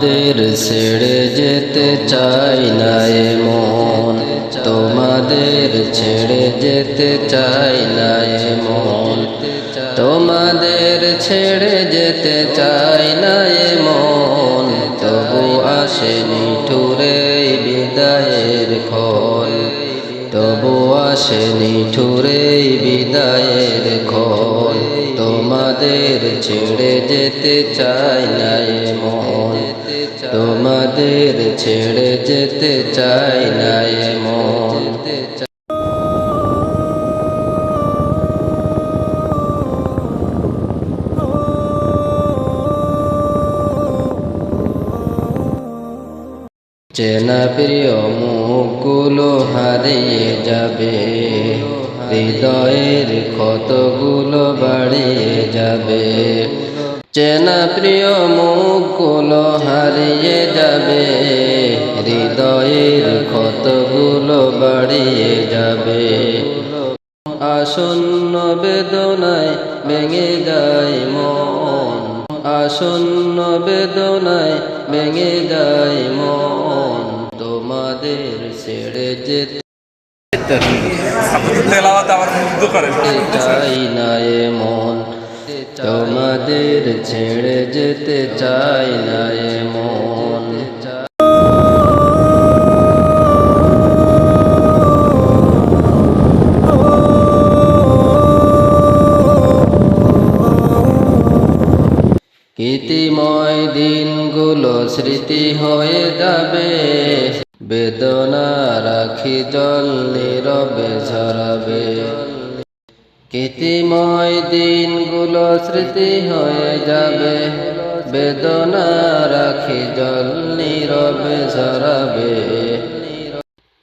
তোমাদের ছেড়ে যেতে চাই না এ মন। তোমাদের ছেড়ে যেতে চাই না এ মন। তোমাদের ছেড়ে যেতে চাই না এ মন। তবু আসেনি ঠুরে বিদায়ের ক্ষণ। তবু আসেনি ঠুরে বিদায়ের ক্ষণ। তোমাদের ছেড়ে যেতে চাই না এ মন। তোমাদের ছেড়ে যেতে চাই না চেনা প্রিয় মুখগুলো হারিয়ে যাবে হৃদয়ের ক্ষতগুলো বাড়িয়ে যাবে। চেনা প্রিয় মুখগুলো হারিয়ে যাবে হৃদয়ের ক্ষতগুলো বাড়িয়ে যাবে। আসন্ন বেদনায় ভেঙে যায় মন আসন্ন বেদনায় ভেঙে যায় মন। তোমাদের ছেড়ে যেতে আপনাদের তেলাওয়াত আমার মুগ্ধ করে। চাই না মন তোমাদের ছেড়ে যেতে চাই না মন। কীর্তিময় দিনগুলো স্মৃতি হয়ে যাবে। বেদনা রাখি জল নীরবে ঝরাবে। কীর্তিময় দিনগুলো স্মৃতি হয়ে যাবে। বেদনা রাখি জল নীরবে ঝরাবে।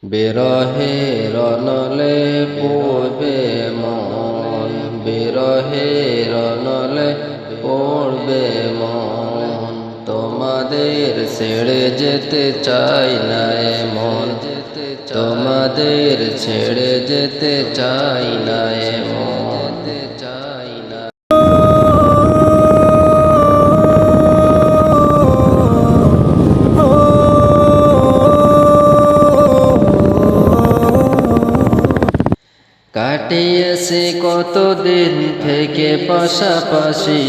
বিরহে রনলে পড়বে মন। বিরহে রনলে পড়বে মন। তোমাদের ছেড়ে যেতে চাই না মন। তোমাদের ছেড়ে যেতে চাই না কাটিয়েছে কতদিন থেকে পাশাপাশি,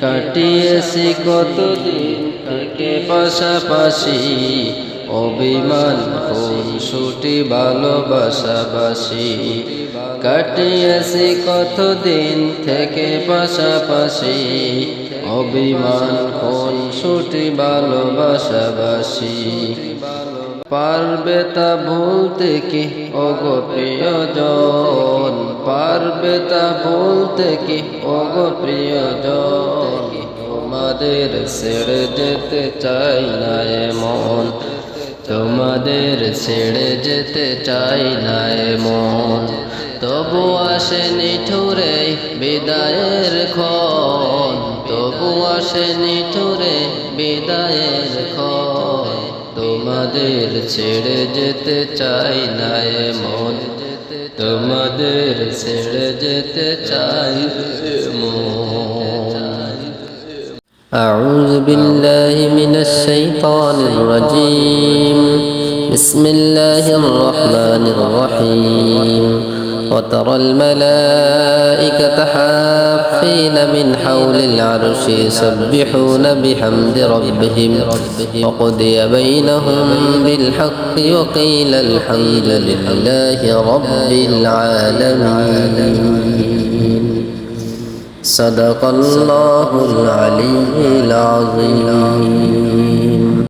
কাটিয়েছি কতদিন থেকে পাশাপাশি, অভিমান কোন ছুটি, ভালোবাসাবাসি। কাটিয়েছি কতদিন থেকে পাশাপাশি, অভিমান কোন ছুটি, ভালোবাসাবাসি। পারবে তা ভুলতে কি? ওগো প্রিয়জন, পারবে তা ভুলতে কি? ওগো প্রিয়জন, তোমাদের ছেড়ে যেতে চাই না এমন। তোমাদের ছেড়ে যেতে চাই না এমন। তবু আসে নিঠুরে বিদায়ের ক্ষণ। তবু আসে নিঠুরে বিদায়ের ক্ষণ। তোমাদের ছেড়ে যেতে চাই না মন তোমাদের ছেড়ে যেতে চাই মন أعوذ بالله من الشيطان الرجيم بسم الله الرحمن الرحيم وترى الملائكة حافين من حول العرش يسبحون بحمد ربهم. وقضي بينهم بالحق وقيل الحمد لله رب العالمين. صدق الله العلي العظيم.